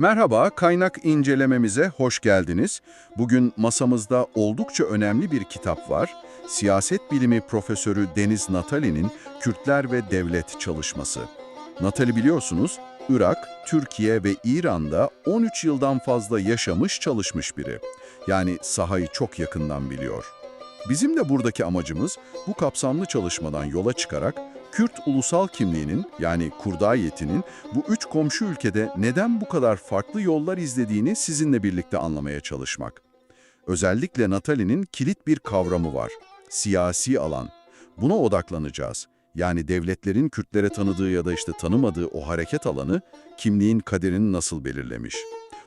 Merhaba, kaynak incelememize hoş geldiniz. Bugün masamızda oldukça önemli bir kitap var. Siyaset bilimi profesörü Deniz Natali'nin Kürtler ve Devlet çalışması. Natali biliyorsunuz, Irak, Türkiye ve İran'da 13 yıldan fazla yaşamış çalışmış biri. Yani sahayı çok yakından biliyor. Bizim de buradaki amacımız bu kapsamlı çalışmadan yola çıkarak Kürt ulusal kimliğinin yani Kurdayeti'nin bu üç komşu ülkede neden bu kadar farklı yollar izlediğini sizinle birlikte anlamaya çalışmak. Özellikle Natali'nin kilit bir kavramı var. Siyasi alan. Buna odaklanacağız. Yani devletlerin Kürtlere tanıdığı ya da işte tanımadığı o hareket alanı kimliğin kaderini nasıl belirlemiş.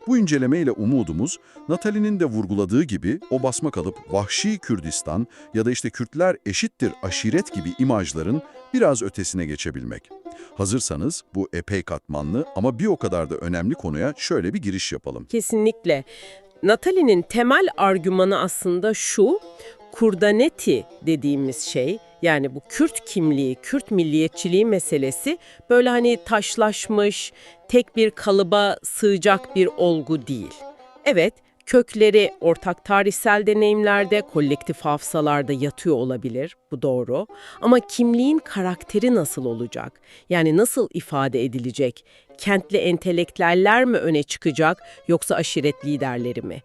Bu incelemeyle umudumuz Natali'nin de vurguladığı gibi o basma kalıp vahşi Kürdistan ya da işte Kürtler eşittir aşiret gibi imajların biraz ötesine geçebilmek. Hazırsanız bu epey katmanlı ama bir o kadar da önemli konuya şöyle bir giriş yapalım. Kesinlikle. Natalie'nin temel argümanı aslında şu, kurdaneti dediğimiz şey, yani bu Kürt kimliği, Kürt milliyetçiliği meselesi böyle hani taşlaşmış, tek bir kalıba sığacak bir olgu değil. Evet, kökleri ortak tarihsel deneyimlerde, kolektif hafızalarda yatıyor olabilir, bu doğru. Ama kimliğin karakteri nasıl olacak? Yani nasıl ifade edilecek? Kentli entelektüeller mi öne çıkacak yoksa aşiret liderleri mi?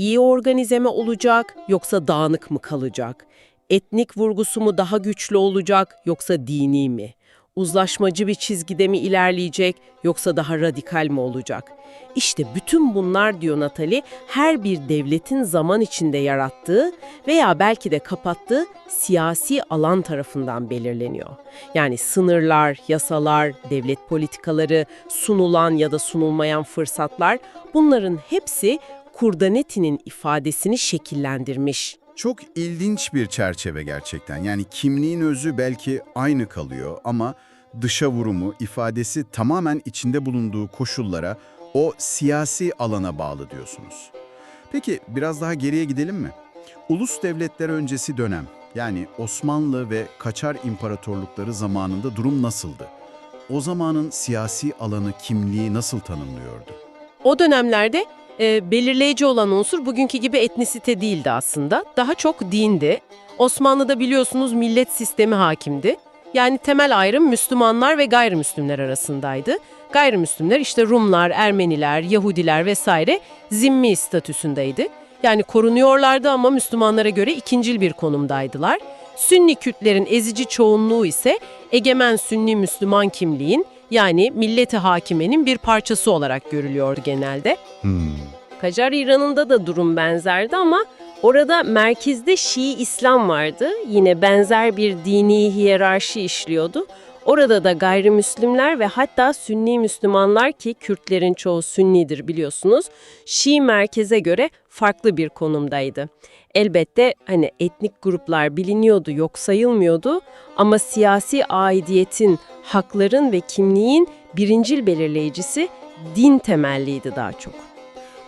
İyi organize mi olacak yoksa dağınık mı kalacak? Etnik vurgusu mu daha güçlü olacak yoksa dini mi? Uzlaşmacı bir çizgide mi ilerleyecek yoksa daha radikal mi olacak? İşte bütün bunlar diyor Natali, her bir devletin zaman içinde yarattığı veya belki de kapattığı siyasi alan tarafından belirleniyor. Yani sınırlar, yasalar, devlet politikaları, sunulan ya da sunulmayan fırsatlar bunların hepsi Kurdaneti'nin ifadesini şekillendirmiş. Çok ilginç bir çerçeve gerçekten. Yani kimliğin özü belki aynı kalıyor ama dışa vurumu, ifadesi tamamen içinde bulunduğu koşullara, o siyasi alana bağlı diyorsunuz. Peki biraz daha geriye gidelim mi? Ulus devletler öncesi dönem, yani Osmanlı ve Kaçar imparatorlukları zamanında durum nasıldı? O zamanın siyasi alanı, kimliği nasıl tanımlıyordu? O dönemlerde e, belirleyici olan unsur bugünkü gibi etnisite değildi aslında. Daha çok dindi. Osmanlı'da biliyorsunuz millet sistemi hakimdi. Yani temel ayrım Müslümanlar ve gayrimüslimler arasındaydı. Gayrimüslimler işte Rumlar, Ermeniler, Yahudiler vesaire zimmi statüsündeydi. Yani korunuyorlardı ama Müslümanlara göre ikincil bir konumdaydılar. Sünni Kürtlerin ezici çoğunluğu ise egemen Sünni Müslüman kimliğin yani milleti hakimenin bir parçası olarak görülüyordu genelde. Kacar İran'ında da durum benzerdi ama orada merkezde Şii İslam vardı. Yine benzer bir dini hiyerarşi işliyordu. Orada da gayrimüslimler ve hatta Sünni Müslümanlar ki Kürtlerin çoğu Sünnidir biliyorsunuz, Şii merkeze göre farklı bir konumdaydı. Elbette hani etnik gruplar biliniyordu, yok sayılmıyordu ama siyasi aidiyetin, hakların ve kimliğin birincil belirleyicisi din temelliydi daha çok.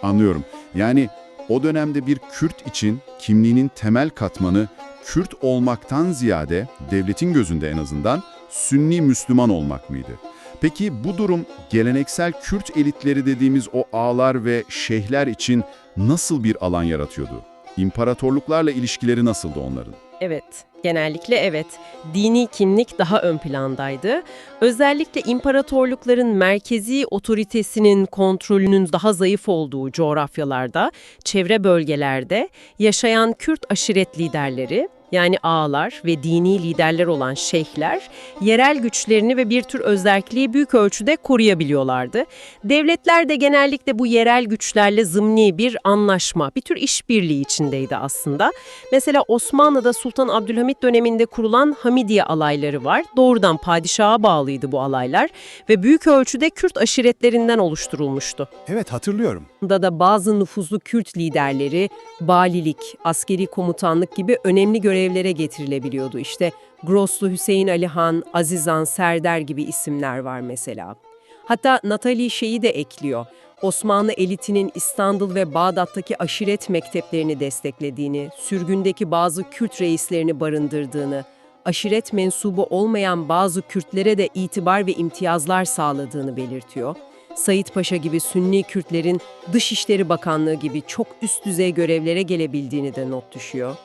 Anlıyorum. Yani o dönemde bir Kürt için kimliğinin temel katmanı Kürt olmaktan ziyade devletin gözünde en azından Sünni Müslüman olmak mıydı? Peki bu durum geleneksel Kürt elitleri dediğimiz o ağlar ve şeyhler için nasıl bir alan yaratıyordu? İmparatorluklarla ilişkileri nasıldı onların? Evet, genellikle evet. Dini kimlik daha ön plandaydı. Özellikle imparatorlukların merkezi otoritesinin kontrolünün daha zayıf olduğu coğrafyalarda, çevre bölgelerde yaşayan Kürt aşiret liderleri, yani ağalar ve dini liderler olan şeyhler, yerel güçlerini ve bir tür özerkliği büyük ölçüde koruyabiliyorlardı. Devletler de genellikle bu yerel güçlerle zımni bir anlaşma, bir tür işbirliği içindeydi aslında. Mesela Osmanlı'da Sultan Abdülhamit döneminde kurulan Hamidiye alayları var. Doğrudan padişaha bağlıydı bu alaylar ve büyük ölçüde Kürt aşiretlerinden oluşturulmuştu. Evet hatırlıyorum. Da da bazı nüfuzlu Kürt liderleri, valilik, askeri komutanlık gibi önemli görevlere getirilebiliyordu. İşte Groslu Hüseyin Ali Han, Azizan, Serdar gibi isimler var mesela. Hatta Natali şeyi de ekliyor. Osmanlı elitinin İstanbul ve Bağdat'taki aşiret mekteplerini desteklediğini, sürgündeki bazı Kürt reislerini barındırdığını, aşiret mensubu olmayan bazı Kürtlere de itibar ve imtiyazlar sağladığını belirtiyor. Sayit Paşa gibi Sünni Kürtlerin Dışişleri Bakanlığı gibi çok üst düzey görevlere gelebildiğini de not düşüyor.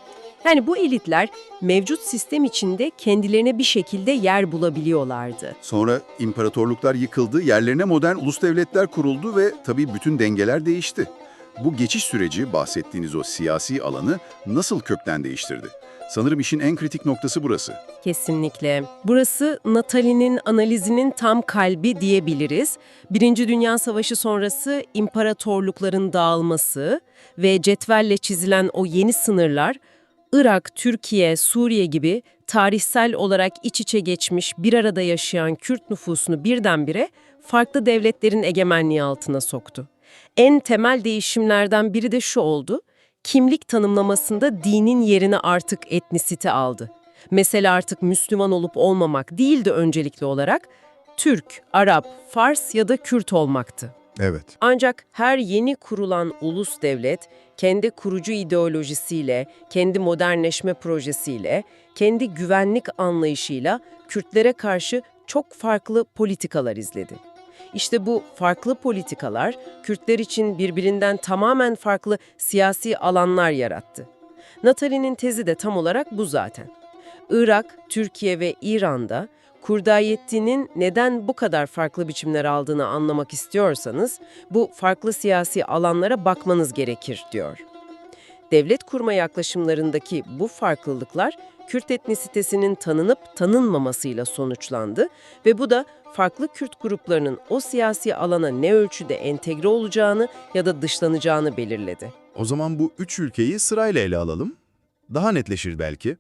Yani bu elitler mevcut sistem içinde kendilerine bir şekilde yer bulabiliyorlardı. Sonra imparatorluklar yıkıldı, yerlerine modern ulus devletler kuruldu ve tabii bütün dengeler değişti. Bu geçiş süreci bahsettiğiniz o siyasi alanı nasıl kökten değiştirdi? Sanırım işin en kritik noktası burası. Kesinlikle. Burası Natalie'nin analizinin tam kalbi diyebiliriz. Birinci Dünya Savaşı sonrası imparatorlukların dağılması ve cetvelle çizilen o yeni sınırlar, Irak, Türkiye, Suriye gibi tarihsel olarak iç içe geçmiş bir arada yaşayan Kürt nüfusunu birdenbire farklı devletlerin egemenliği altına soktu. En temel değişimlerden biri de şu oldu, kimlik tanımlamasında dinin yerini artık etnisite aldı. Mesele artık Müslüman olup olmamak değildi öncelikli olarak, Türk, Arap, Fars ya da Kürt olmaktı. Evet. Ancak her yeni kurulan ulus devlet kendi kurucu ideolojisiyle, kendi modernleşme projesiyle, kendi güvenlik anlayışıyla Kürtlere karşı çok farklı politikalar izledi. İşte bu farklı politikalar Kürtler için birbirinden tamamen farklı siyasi alanlar yarattı. Natalie'nin tezi de tam olarak bu zaten. Irak, Türkiye ve İran'da Kurdayettin'in neden bu kadar farklı biçimler aldığını anlamak istiyorsanız bu farklı siyasi alanlara bakmanız gerekir diyor. Devlet kurma yaklaşımlarındaki bu farklılıklar Kürt etnisitesinin tanınıp tanınmamasıyla sonuçlandı ve bu da farklı Kürt gruplarının o siyasi alana ne ölçüde entegre olacağını ya da dışlanacağını belirledi. O zaman bu üç ülkeyi sırayla ele alalım. Daha netleşir belki.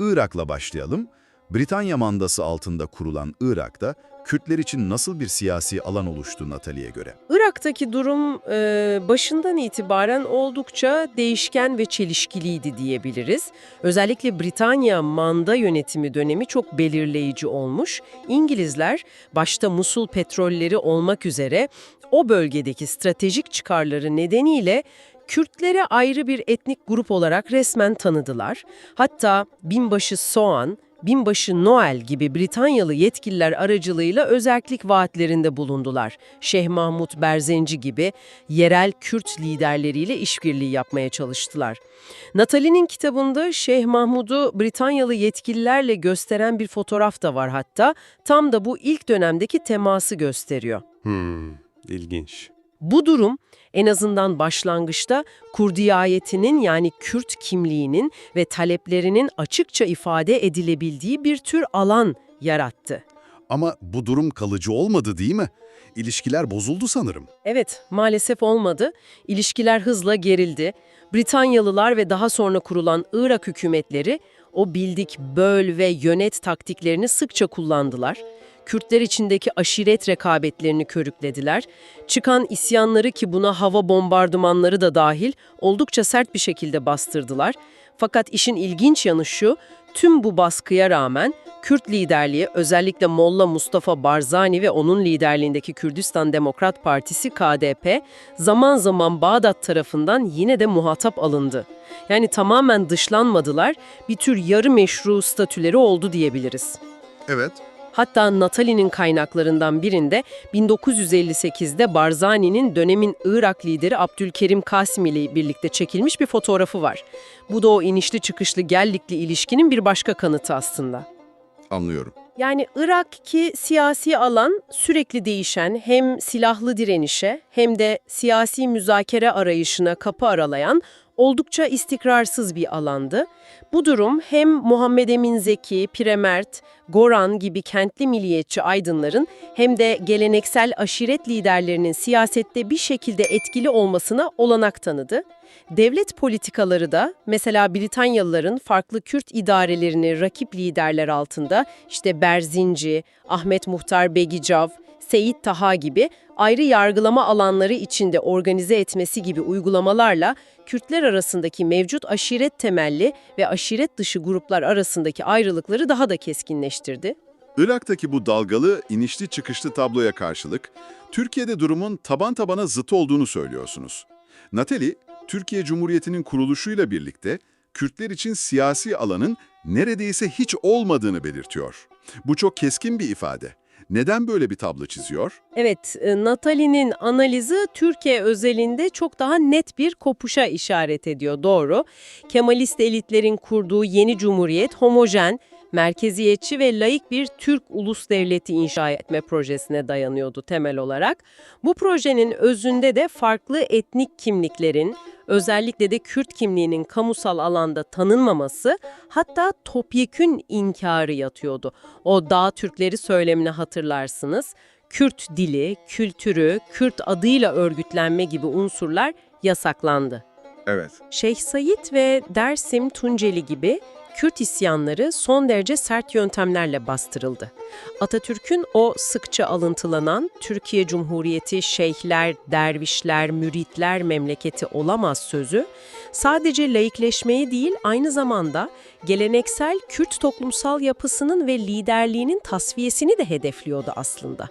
Irak'la başlayalım. Britanya mandası altında kurulan Irak'ta Kürtler için nasıl bir siyasi alan oluştu Natalie'ye göre? Irak'taki durum e, başından itibaren oldukça değişken ve çelişkiliydi diyebiliriz. Özellikle Britanya manda yönetimi dönemi çok belirleyici olmuş. İngilizler başta Musul petrolleri olmak üzere o bölgedeki stratejik çıkarları nedeniyle Kürtlere ayrı bir etnik grup olarak resmen tanıdılar. Hatta binbaşı Soğan, binbaşı Noel gibi Britanyalı yetkililer aracılığıyla özellik vaatlerinde bulundular. Şeyh Mahmut Berzenci gibi yerel Kürt liderleriyle işbirliği yapmaya çalıştılar. Natalie'nin kitabında Şeyh Mahmud'u Britanyalı yetkililerle gösteren bir fotoğraf da var hatta. Tam da bu ilk dönemdeki teması gösteriyor. Hmm, ilginç. Bu durum en azından başlangıçta Kurdiyetinin yani Kürt kimliğinin ve taleplerinin açıkça ifade edilebildiği bir tür alan yarattı. Ama bu durum kalıcı olmadı değil mi? İlişkiler bozuldu sanırım. Evet, maalesef olmadı. İlişkiler hızla gerildi. Britanyalılar ve daha sonra kurulan Irak hükümetleri o bildik böl ve yönet taktiklerini sıkça kullandılar. Kürtler içindeki aşiret rekabetlerini körüklediler. Çıkan isyanları ki buna hava bombardımanları da dahil oldukça sert bir şekilde bastırdılar. Fakat işin ilginç yanı şu, tüm bu baskıya rağmen Kürt liderliği özellikle Molla Mustafa Barzani ve onun liderliğindeki Kürdistan Demokrat Partisi KDP zaman zaman Bağdat tarafından yine de muhatap alındı. Yani tamamen dışlanmadılar, bir tür yarı meşru statüleri oldu diyebiliriz. Evet. Hatta Natalie'nin kaynaklarından birinde 1958'de Barzani'nin dönemin Irak lideri Abdülkerim Kasım ile birlikte çekilmiş bir fotoğrafı var. Bu da o inişli çıkışlı gellikli ilişkinin bir başka kanıtı aslında. Anlıyorum. Yani Irak'ki siyasi alan sürekli değişen hem silahlı direnişe hem de siyasi müzakere arayışına kapı aralayan oldukça istikrarsız bir alandı. Bu durum hem Muhammed Emin Zeki, Pire Mert, Goran gibi kentli milliyetçi aydınların hem de geleneksel aşiret liderlerinin siyasette bir şekilde etkili olmasına olanak tanıdı. Devlet politikaları da mesela Britanyalıların farklı Kürt idarelerini rakip liderler altında işte Berzinci, Ahmet Muhtar Begicav, Seyit Taha gibi ayrı yargılama alanları içinde organize etmesi gibi uygulamalarla Kürtler arasındaki mevcut aşiret temelli ve aşiret dışı gruplar arasındaki ayrılıkları daha da keskinleştirdi. Irak'taki bu dalgalı, inişli çıkışlı tabloya karşılık, Türkiye'de durumun taban tabana zıt olduğunu söylüyorsunuz. Natali, Türkiye Cumhuriyeti'nin kuruluşuyla birlikte Kürtler için siyasi alanın neredeyse hiç olmadığını belirtiyor. Bu çok keskin bir ifade. Neden böyle bir tablo çiziyor? Evet, e, Natalie'nin analizi Türkiye özelinde çok daha net bir kopuşa işaret ediyor, doğru. Kemalist elitlerin kurduğu yeni cumhuriyet homojen, merkeziyetçi ve laik bir Türk ulus devleti inşa etme projesine dayanıyordu temel olarak. Bu projenin özünde de farklı etnik kimliklerin, özellikle de Kürt kimliğinin kamusal alanda tanınmaması, hatta topyekün inkarı yatıyordu. O dağ Türkleri söylemini hatırlarsınız. Kürt dili, kültürü, Kürt adıyla örgütlenme gibi unsurlar yasaklandı. Evet. Şeyh Said ve Dersim Tunceli gibi Kürt isyanları son derece sert yöntemlerle bastırıldı. Atatürk'ün o sıkça alıntılanan Türkiye Cumhuriyeti şeyhler, dervişler, müritler memleketi olamaz sözü sadece laikleşmeyi değil aynı zamanda geleneksel Kürt toplumsal yapısının ve liderliğinin tasfiyesini de hedefliyordu aslında.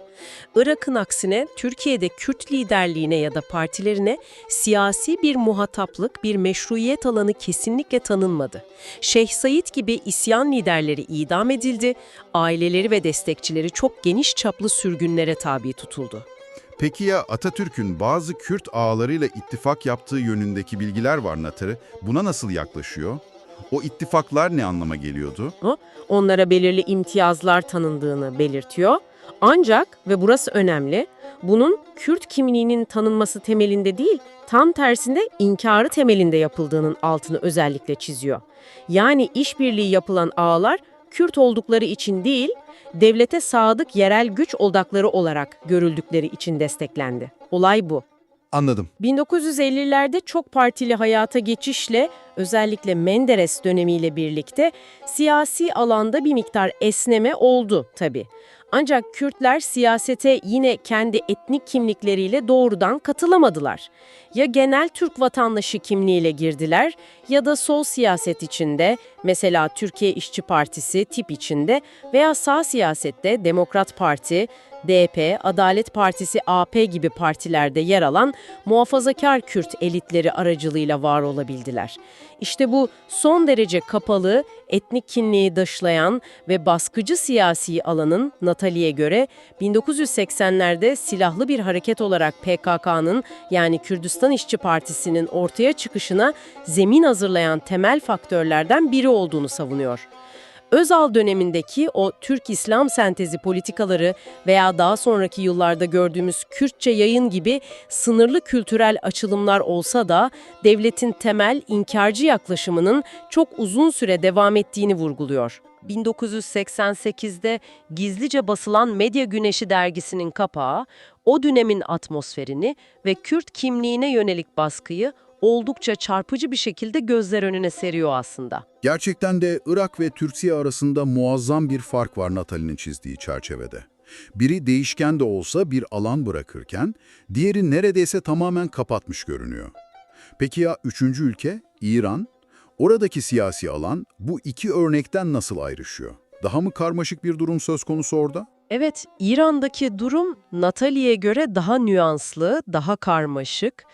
Irak'ın aksine Türkiye'de Kürt liderliğine ya da partilerine siyasi bir muhataplık, bir meşruiyet alanı kesinlikle tanınmadı. Şeyh Said gibi isyan liderleri idam edildi, aileleri ve destekçileri çok geniş çaplı sürgünlere tabi tutuldu. Peki ya Atatürk'ün bazı Kürt ağalarıyla ittifak yaptığı yönündeki bilgiler var Natarı. Buna nasıl yaklaşıyor? O ittifaklar ne anlama geliyordu? onlara belirli imtiyazlar tanındığını belirtiyor. Ancak ve burası önemli, bunun Kürt kimliğinin tanınması temelinde değil, tam tersinde inkarı temelinde yapıldığının altını özellikle çiziyor. Yani işbirliği yapılan ağlar Kürt oldukları için değil, devlete sadık yerel güç odakları olarak görüldükleri için desteklendi. Olay bu. Anladım. 1950'lerde çok partili hayata geçişle özellikle Menderes dönemiyle birlikte siyasi alanda bir miktar esneme oldu tabii. Ancak Kürtler siyasete yine kendi etnik kimlikleriyle doğrudan katılamadılar. Ya genel Türk vatandaşı kimliğiyle girdiler ya da sol siyaset içinde, mesela Türkiye İşçi Partisi tip içinde veya sağ siyasette Demokrat Parti, DP, Adalet Partisi AP gibi partilerde yer alan muhafazakar Kürt elitleri aracılığıyla var olabildiler. İşte bu son derece kapalı, etnik kimliği dışlayan ve baskıcı siyasi alanın Natalie'ye göre 1980'lerde silahlı bir hareket olarak PKK'nın yani Kürdistan İşçi Partisi'nin ortaya çıkışına zemin hazırlayan temel faktörlerden biri olduğunu savunuyor. Özal dönemindeki o Türk-İslam sentezi politikaları veya daha sonraki yıllarda gördüğümüz Kürtçe yayın gibi sınırlı kültürel açılımlar olsa da devletin temel inkarcı yaklaşımının çok uzun süre devam ettiğini vurguluyor. 1988'de gizlice basılan Medya Güneşi dergisinin kapağı o dönemin atmosferini ve Kürt kimliğine yönelik baskıyı oldukça çarpıcı bir şekilde gözler önüne seriyor aslında. Gerçekten de Irak ve Türkiye arasında muazzam bir fark var Natalie'nin çizdiği çerçevede. Biri değişken de olsa bir alan bırakırken, diğeri neredeyse tamamen kapatmış görünüyor. Peki ya üçüncü ülke, İran? Oradaki siyasi alan bu iki örnekten nasıl ayrışıyor? Daha mı karmaşık bir durum söz konusu orada? Evet, İran'daki durum Natalie'ye göre daha nüanslı, daha karmaşık.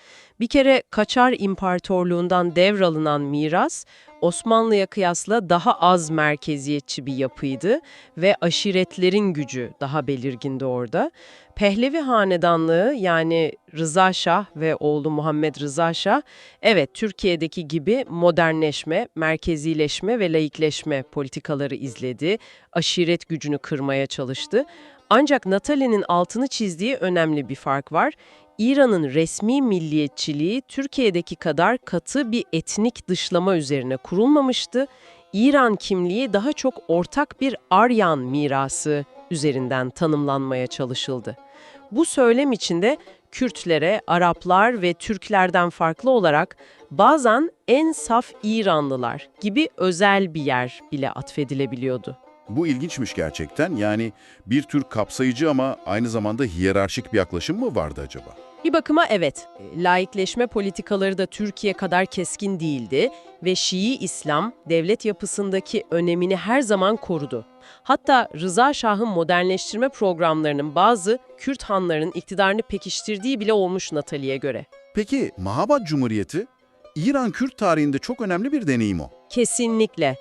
Bir kere Kaçar İmparatorluğundan devralınan miras, Osmanlı'ya kıyasla daha az merkeziyetçi bir yapıydı ve aşiretlerin gücü daha belirgindi orada. Pehlevi hanedanlığı yani Rıza Şah ve oğlu Muhammed Rıza Şah, evet Türkiye'deki gibi modernleşme, merkezileşme ve laikleşme politikaları izledi, aşiret gücünü kırmaya çalıştı. Ancak Natalie'nin altını çizdiği önemli bir fark var. İran'ın resmi milliyetçiliği Türkiye'deki kadar katı bir etnik dışlama üzerine kurulmamıştı. İran kimliği daha çok ortak bir Aryan mirası üzerinden tanımlanmaya çalışıldı. Bu söylem içinde Kürtlere, Araplar ve Türklerden farklı olarak bazen en saf İranlılar gibi özel bir yer bile atfedilebiliyordu. Bu ilginçmiş gerçekten. Yani bir tür kapsayıcı ama aynı zamanda hiyerarşik bir yaklaşım mı vardı acaba? Bir bakıma evet, e, laikleşme politikaları da Türkiye kadar keskin değildi ve Şii İslam devlet yapısındaki önemini her zaman korudu. Hatta Rıza Şah'ın modernleştirme programlarının bazı Kürt hanlarının iktidarını pekiştirdiği bile olmuş Natalie'ye göre. Peki Mahabat Cumhuriyeti, İran Kürt tarihinde çok önemli bir deneyim o. Kesinlikle.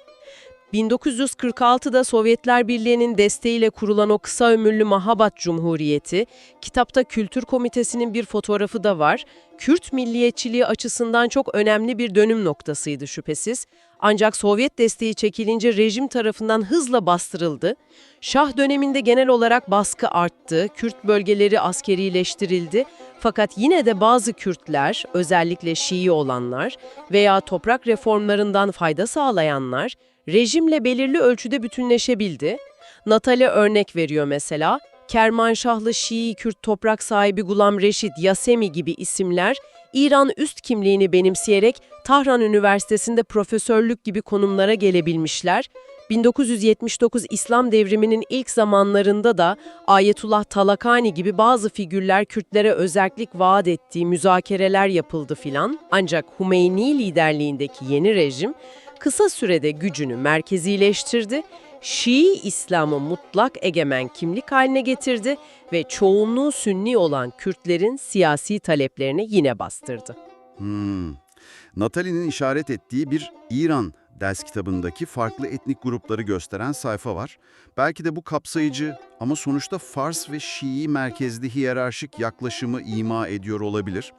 1946'da Sovyetler Birliği'nin desteğiyle kurulan o kısa ömürlü Mahabat Cumhuriyeti, kitapta Kültür Komitesi'nin bir fotoğrafı da var. Kürt milliyetçiliği açısından çok önemli bir dönüm noktasıydı şüphesiz. Ancak Sovyet desteği çekilince rejim tarafından hızla bastırıldı. Şah döneminde genel olarak baskı arttı, Kürt bölgeleri askerileştirildi. Fakat yine de bazı Kürtler, özellikle Şii olanlar veya toprak reformlarından fayda sağlayanlar, rejimle belirli ölçüde bütünleşebildi. Natali örnek veriyor mesela, Kermanşahlı Şii Kürt toprak sahibi Gulam Reşit Yasemi gibi isimler, İran üst kimliğini benimseyerek Tahran Üniversitesi'nde profesörlük gibi konumlara gelebilmişler. 1979 İslam devriminin ilk zamanlarında da Ayetullah Talakani gibi bazı figürler Kürtlere özellik vaat ettiği müzakereler yapıldı filan. Ancak Hümeyni liderliğindeki yeni rejim kısa sürede gücünü merkezileştirdi, Şii İslam'ı mutlak egemen kimlik haline getirdi ve çoğunluğu Sünni olan Kürtlerin siyasi taleplerini yine bastırdı. Hmm. Natalie'nin işaret ettiği bir İran ders kitabındaki farklı etnik grupları gösteren sayfa var. Belki de bu kapsayıcı ama sonuçta Fars ve Şii merkezli hiyerarşik yaklaşımı ima ediyor olabilir.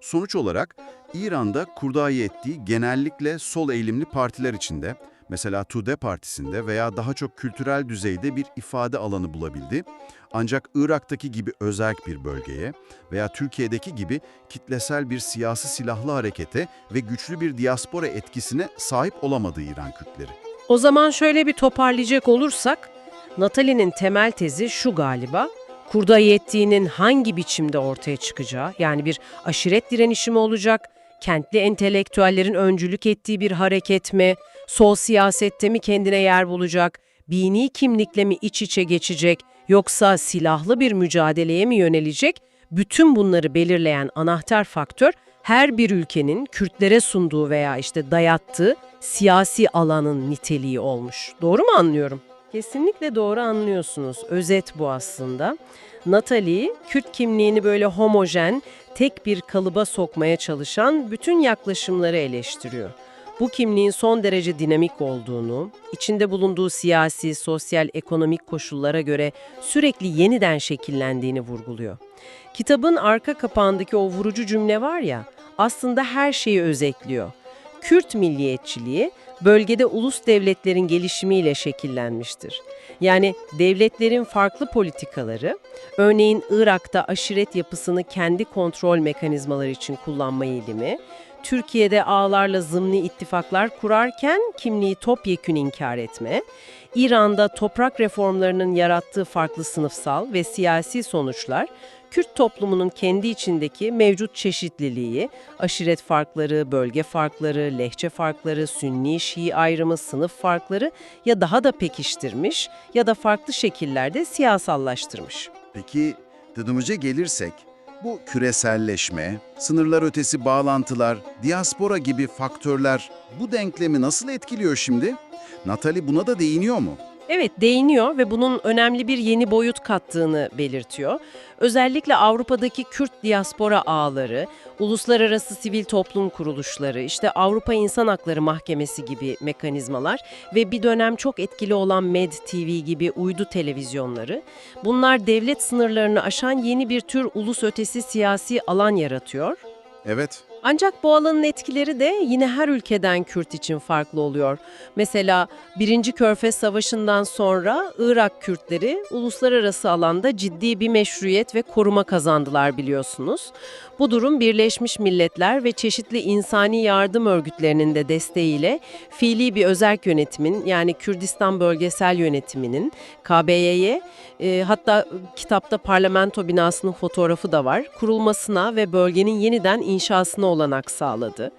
Sonuç olarak İran'da kurdayi ettiği genellikle sol eğilimli partiler içinde, mesela Tude Partisi'nde veya daha çok kültürel düzeyde bir ifade alanı bulabildi. Ancak Irak'taki gibi özerk bir bölgeye veya Türkiye'deki gibi kitlesel bir siyasi silahlı harekete ve güçlü bir diaspora etkisine sahip olamadı İran Kürtleri. O zaman şöyle bir toparlayacak olursak, Natalie'nin temel tezi şu galiba, kurdayi ettiğinin hangi biçimde ortaya çıkacağı, yani bir aşiret direnişi olacak, kentli entelektüellerin öncülük ettiği bir hareket mi, sol siyasette mi kendine yer bulacak, dini kimlikle mi iç içe geçecek, yoksa silahlı bir mücadeleye mi yönelecek, bütün bunları belirleyen anahtar faktör, her bir ülkenin Kürtlere sunduğu veya işte dayattığı siyasi alanın niteliği olmuş. Doğru mu anlıyorum? Kesinlikle doğru anlıyorsunuz. Özet bu aslında. Natalie, Kürt kimliğini böyle homojen, tek bir kalıba sokmaya çalışan bütün yaklaşımları eleştiriyor. Bu kimliğin son derece dinamik olduğunu, içinde bulunduğu siyasi, sosyal, ekonomik koşullara göre sürekli yeniden şekillendiğini vurguluyor. Kitabın arka kapağındaki o vurucu cümle var ya, aslında her şeyi özetliyor. Kürt milliyetçiliği bölgede ulus devletlerin gelişimiyle şekillenmiştir. Yani devletlerin farklı politikaları, örneğin Irak'ta aşiret yapısını kendi kontrol mekanizmaları için kullanma eğilimi, Türkiye'de ağlarla zımni ittifaklar kurarken kimliği topyekün inkar etme, İran'da toprak reformlarının yarattığı farklı sınıfsal ve siyasi sonuçlar, Kürt toplumunun kendi içindeki mevcut çeşitliliği, aşiret farkları, bölge farkları, lehçe farkları, sünni, şii ayrımı, sınıf farkları ya daha da pekiştirmiş ya da farklı şekillerde siyasallaştırmış. Peki Dıdımıca gelirsek, bu küreselleşme, sınırlar ötesi bağlantılar, diaspora gibi faktörler bu denklemi nasıl etkiliyor şimdi? Natalie buna da değiniyor mu? Evet değiniyor ve bunun önemli bir yeni boyut kattığını belirtiyor. Özellikle Avrupa'daki Kürt diaspora ağları, uluslararası sivil toplum kuruluşları, işte Avrupa İnsan Hakları Mahkemesi gibi mekanizmalar ve bir dönem çok etkili olan Med TV gibi uydu televizyonları, bunlar devlet sınırlarını aşan yeni bir tür ulus ötesi siyasi alan yaratıyor. Evet. Ancak bu alanın etkileri de yine her ülkeden Kürt için farklı oluyor. Mesela 1. Körfez Savaşı'ndan sonra Irak Kürtleri uluslararası alanda ciddi bir meşruiyet ve koruma kazandılar biliyorsunuz. Bu durum Birleşmiş Milletler ve çeşitli insani yardım örgütlerinin de desteğiyle fiili bir özerk yönetimin yani Kürdistan Bölgesel Yönetiminin KBY'ye e, hatta kitapta parlamento binasının fotoğrafı da var kurulmasına ve bölgenin yeniden inşasına olanak sağladı.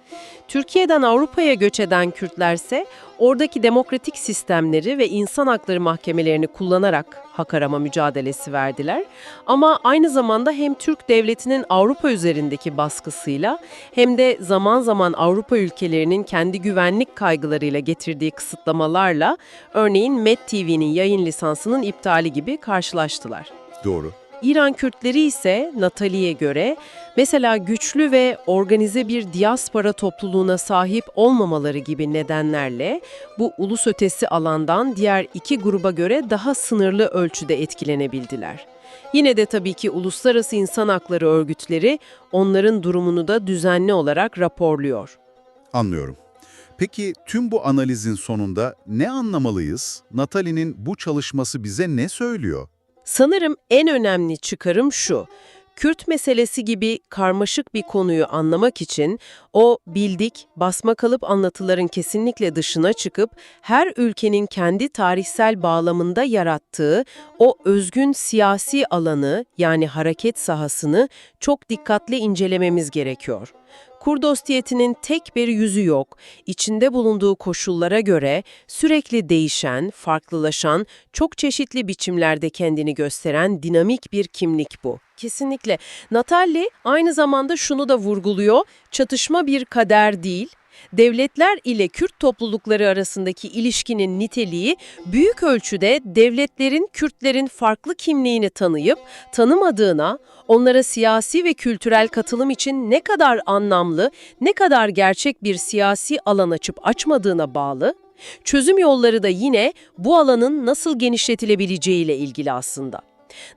Türkiye'den Avrupa'ya göç eden Kürtlerse oradaki demokratik sistemleri ve insan hakları mahkemelerini kullanarak hak arama mücadelesi verdiler. Ama aynı zamanda hem Türk devletinin Avrupa üzerindeki baskısıyla hem de zaman zaman Avrupa ülkelerinin kendi güvenlik kaygılarıyla getirdiği kısıtlamalarla örneğin Met TV'nin yayın lisansının iptali gibi karşılaştılar. Doğru. İran Kürtleri ise Natali'ye göre mesela güçlü ve organize bir diaspora topluluğuna sahip olmamaları gibi nedenlerle bu ulus ötesi alandan diğer iki gruba göre daha sınırlı ölçüde etkilenebildiler. Yine de tabii ki uluslararası insan hakları örgütleri onların durumunu da düzenli olarak raporluyor. Anlıyorum. Peki tüm bu analizin sonunda ne anlamalıyız? Natalie'nin bu çalışması bize ne söylüyor? Sanırım en önemli çıkarım şu. Kürt meselesi gibi karmaşık bir konuyu anlamak için o bildik, basma kalıp anlatıların kesinlikle dışına çıkıp her ülkenin kendi tarihsel bağlamında yarattığı o özgün siyasi alanı yani hareket sahasını çok dikkatli incelememiz gerekiyor. Kurdostiyetinin tek bir yüzü yok. İçinde bulunduğu koşullara göre sürekli değişen, farklılaşan, çok çeşitli biçimlerde kendini gösteren dinamik bir kimlik bu. Kesinlikle. Natalli aynı zamanda şunu da vurguluyor, çatışma bir kader değil, devletler ile Kürt toplulukları arasındaki ilişkinin niteliği büyük ölçüde devletlerin Kürtlerin farklı kimliğini tanıyıp tanımadığına, onlara siyasi ve kültürel katılım için ne kadar anlamlı, ne kadar gerçek bir siyasi alan açıp açmadığına bağlı. Çözüm yolları da yine bu alanın nasıl genişletilebileceğiyle ilgili aslında.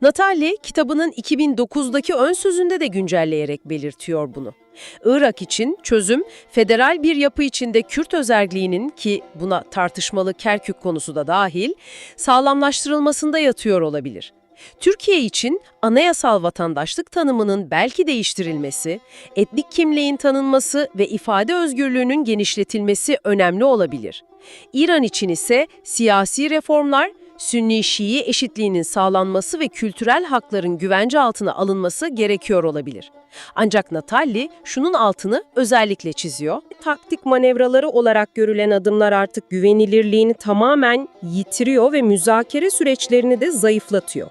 Natali kitabının 2009'daki ön sözünde de güncelleyerek belirtiyor bunu. Irak için çözüm, federal bir yapı içinde Kürt özergliğinin ki buna tartışmalı Kerkük konusu da dahil, sağlamlaştırılmasında yatıyor olabilir. Türkiye için anayasal vatandaşlık tanımının belki değiştirilmesi, etnik kimliğin tanınması ve ifade özgürlüğünün genişletilmesi önemli olabilir. İran için ise siyasi reformlar, Sünni-Şii eşitliğinin sağlanması ve kültürel hakların güvence altına alınması gerekiyor olabilir. Ancak Natalli şunun altını özellikle çiziyor. Taktik manevraları olarak görülen adımlar artık güvenilirliğini tamamen yitiriyor ve müzakere süreçlerini de zayıflatıyor.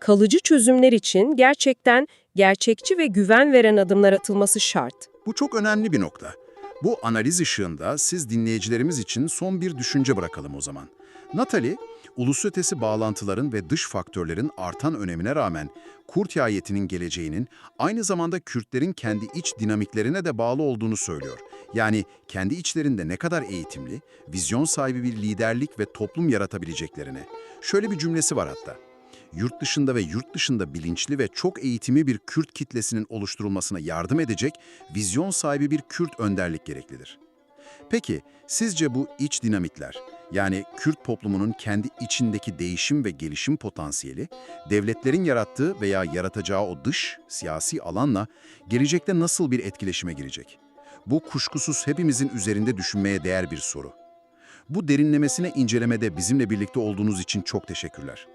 Kalıcı çözümler için gerçekten gerçekçi ve güven veren adımlar atılması şart. Bu çok önemli bir nokta. Bu analiz ışığında siz dinleyicilerimiz için son bir düşünce bırakalım o zaman. Natalie, ulus ötesi bağlantıların ve dış faktörlerin artan önemine rağmen Kurt hiyayetinin geleceğinin aynı zamanda Kürtlerin kendi iç dinamiklerine de bağlı olduğunu söylüyor. Yani kendi içlerinde ne kadar eğitimli, vizyon sahibi bir liderlik ve toplum yaratabileceklerine. Şöyle bir cümlesi var hatta. Yurt dışında ve yurt dışında bilinçli ve çok eğitimi bir Kürt kitlesinin oluşturulmasına yardım edecek vizyon sahibi bir Kürt önderlik gereklidir. Peki, sizce bu iç dinamikler, yani Kürt toplumunun kendi içindeki değişim ve gelişim potansiyeli, devletlerin yarattığı veya yaratacağı o dış, siyasi alanla gelecekte nasıl bir etkileşime girecek? Bu kuşkusuz hepimizin üzerinde düşünmeye değer bir soru. Bu derinlemesine incelemede bizimle birlikte olduğunuz için çok teşekkürler.